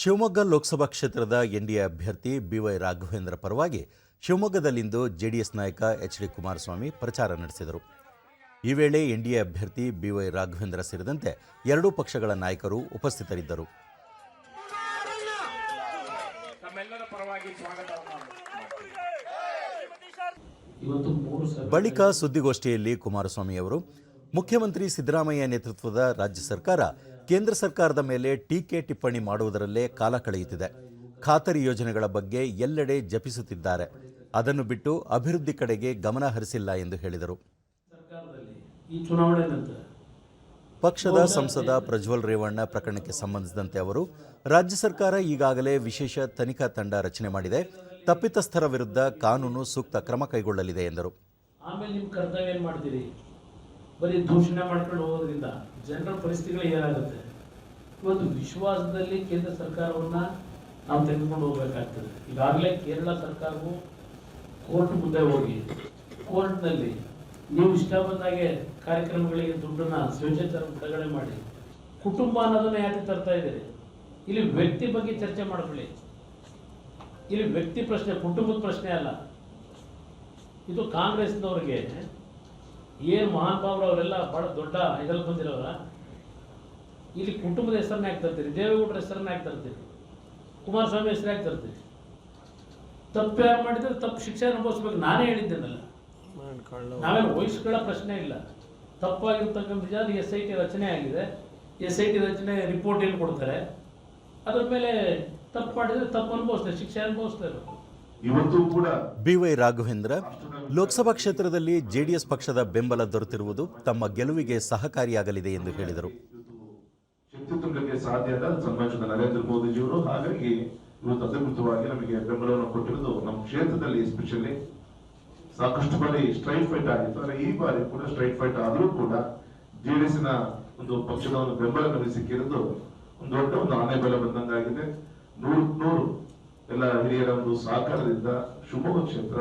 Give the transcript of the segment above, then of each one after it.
ಶಿವಮೊಗ್ಗ ಲೋಕಸಭಾ ಕ್ಷೇತ್ರದ ಎನ್ಡಿಎ ಅಭ್ಯರ್ಥಿ ಬಿವೈ ರಾಘವೇಂದ್ರ ಪರವಾಗಿ ಶಿವಮೊಗ್ಗದಲ್ಲಿಂದು ಜೆಡಿಎಸ್ ನಾಯಕ ಎಚ್ ಡಿ ಕುಮಾರಸ್ವಾಮಿ ಪ್ರಚಾರ ನಡೆಸಿದರು. ಈ ವೇಳೆ ಎನ್ಡಿಎ ಅಭ್ಯರ್ಥಿ ಬಿವೈ ರಾಘವೇಂದ್ರ ಸೇರಿದಂತೆ ಎರಡೂ ಪಕ್ಷಗಳ ನಾಯಕರು ಉಪಸ್ಥಿತರಿದ್ದರು. ಬಳಿಕ ಸುದ್ದಿಗೋಷ್ಠಿಯಲ್ಲಿ ಕುಮಾರಸ್ವಾಮಿ ಅವರು, ಮುಖ್ಯಮಂತ್ರಿ ಸಿದ್ದರಾಮಯ್ಯ ನೇತೃತ್ವದ ರಾಜ್ಯ ಸರ್ಕಾರ ಕೇಂದ್ರ ಸರ್ಕಾರದ ಮೇಲೆ ಟೀಕೆ ಟಿಪ್ಪಣಿ ಮಾಡುವುದರಲ್ಲೇ ಕಾಲ ಕಳೆಯುತ್ತಿದೆ. ಖಾತರಿ ಯೋಜನೆಗಳ ಬಗ್ಗೆ ಎಲ್ಲೆಡೆ ಜಪಿಸುತ್ತಿದ್ದಾರೆ. ಅದನ್ನು ಬಿಟ್ಟು ಅಭಿವೃದ್ಧಿ ಕಡೆಗೆ ಗಮನ ಹರಿಸಿಲ್ಲ ಎಂದು ಹೇಳಿದರು. ಪಕ್ಷದ ಸಂಸದ ಪ್ರಜ್ವಲ್ ರೇವಣ್ಣ ಪ್ರಕರಣಕ್ಕೆ ಸಂಬಂಧಿಸಿದಂತೆ ಅವರು, ರಾಜ್ಯ ಸರ್ಕಾರ ಈಗಾಗಲೇ ವಿಶೇಷ ತನಿಖಾ ತಂಡ ರಚನೆ ಮಾಡಿದೆ. ತಪ್ಪಿತಸ್ಥರ ವಿರುದ್ಧ ಕಾನೂನು ಸೂಕ್ತ ಕ್ರಮ ಕೈಗೊಳ್ಳಲಿದೆ ಎಂದರು. ಬರೀ ದೂಷಣೆ ಮಾಡ್ಕೊಂಡು ಹೋಗೋದ್ರಿಂದ ಜನರ ಪರಿಸ್ಥಿತಿಗಳು ಏನಾಗುತ್ತೆ? ಇವತ್ತು ವಿಶ್ವಾಸದಲ್ಲಿ ಕೇಂದ್ರ ಸರ್ಕಾರವನ್ನ ನಾವು ತೆಗೆದುಕೊಂಡು ಹೋಗ್ಬೇಕಾಗ್ತದೆ. ಈಗಾಗಲೇ ಕೇರಳ ಸರ್ಕಾರವು ಕೋರ್ಟ್ ಮುಂದೆ ಹೋಗಿ ಕೋರ್ಟ್ನಲ್ಲಿ ನೀವು ಇಷ್ಟ ಬಂದಾಗೆ ಕಾರ್ಯಕ್ರಮಗಳಿಗೆ ದುಡ್ಡನ್ನ ಸ್ವೇಚ್ಛಾಚಾರ ಬಿಡುಗಡೆ ಮಾಡಿ, ಕುಟುಂಬ ಅನ್ನೋದನ್ನ ಯಾಕೆ ತರ್ತಾ ಇದ್ದೀರಿ? ಇಲ್ಲಿ ವ್ಯಕ್ತಿ ಬಗ್ಗೆ ಚರ್ಚೆ ಮಾಡ್ಕೊಳ್ಳಿ. ಇಲ್ಲಿ ವ್ಯಕ್ತಿ ಪ್ರಶ್ನೆ, ಕುಟುಂಬದ ಪ್ರಶ್ನೆ ಅಲ್ಲ. ಇದು ಕಾಂಗ್ರೆಸ್ನವ್ರಿಗೆ ಏನು ಮಹಾನ್ ಭಾವರು ಅವರೆಲ್ಲ ಬಹಳ ದೊಡ್ಡ ಇದ್ರಲ್ಲಿ ಬಂದಿರೋರ? ಇಲ್ಲಿ ಕುಟುಂಬದ ಹೆಸರನ್ನ ಯಾಕೆ ತರ್ತೀರಿ? ದೇವೇಗೌಡರ ಹೆಸರನ್ನ ಯಾಕೆ ತರ್ತೀರಿ? ಕುಮಾರಸ್ವಾಮಿ ಹೆಸರು ಯಾಕೆ ತರ್ತೀರಿ? ತಪ್ಪು ಯಾರು ಮಾಡಿದ್ರೆ ತಪ್ಪು ಶಿಕ್ಷೆ ಅನುಭವಿಸ್ಬೇಕು. ನಾನೇ ಹೇಳಿದ್ದೇನಲ್ಲ. ನಾವೇ ವಯಸ್ಸುಗಳ ಪ್ರಶ್ನೆ ಇಲ್ಲ. ತಪ್ಪಾಗಿರ್ತಕ್ಕಂಥ ನಿಜ ಎಸ್ ಐ ಟಿ ರಚನೆ ಆಗಿದೆ. ಎಸ್ ಐ ಟಿ ರಚನೆ ರಿಪೋರ್ಟ್ ಏನು ಕೊಡ್ತಾರೆ? ಅದ್ರ ಮೇಲೆ ತಪ್ಪು ಮಾಡಿದ್ರೆ ತಪ್ಪು ಅನುಭವಿಸ್ತಾರೆ. ಶಿಕ್ಷೆ ಅನುಭವಿಸ್ತಾರೆ. ಇವತ್ತು ಕೂಡ ಬಿವೈ ರಾಘವೇಂದ್ರ ಲೋಕಸಭಾ ಕ್ಷೇತ್ರದಲ್ಲಿ ಜೆಡಿಎಸ್ ಪಕ್ಷದ ಬೆಂಬಲ ದೊರೆತಿರುವುದು ತಮ್ಮ ಗೆಲುವಿಗೆ ಸಹಕಾರಿಯಾಗಲಿದೆ ಎಂದು ಹೇಳಿದರು. ಶಕ್ತಿ ತುಂಬಲಿಕ್ಕೆ ಸಾಧ್ಯ ಅಲ್ಲ. ಅದು ಸನ್ಮಾನಿಸಿದ ನರೇಂದ್ರ ಮೋದಿಜಿಯವರು ಹಾಗಾಗಿ ಇವತ್ತು ಅಧಿಕೃತವಾಗಿ ನಮಗೆ ಬೆಂಬಲವನ್ನು ಕೊಟ್ಟಿರೋದು ನಮ್ಮ ಕ್ಷೇತ್ರದಲ್ಲಿ ಎಸ್ಪೆಷಲಿ ಸಾಕಷ್ಟು ಬಾರಿ ಸ್ಟ್ರೈಟ್ ಫೈಟ್ ಆಗಿತ್ತು. ಆದರೆ ಈ ಬಾರಿ ಕೂಡ ಸ್ಟ್ರೈಟ್ ಫೈಟ್ ಆದರೂ ಕೂಡ ಜೆಡಿಎಸ್ನ ಒಂದು ಪಕ್ಷದ ಒಂದು ಬೆಂಬಲ ನಮಗೆ ಸಿಕ್ಕಿರೋದು ಒಂದು ದೊಡ್ಡ ಒಂದು ಆನೆ ಬೆಲೆ ಬಂದಂಗಾಗಿದೆ. ನೂರು ನೂರು ಎಲ್ಲ ಹಿರಿಯರ ಒಂದು ಸಹಕಾರದಿಂದ ಶಿವಮೊಗ್ಗ ಕ್ಷೇತ್ರ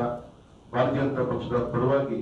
ಭಾರತೀಯ ಜನತಾ ಪಕ್ಷದ ಪರವಾಗಿ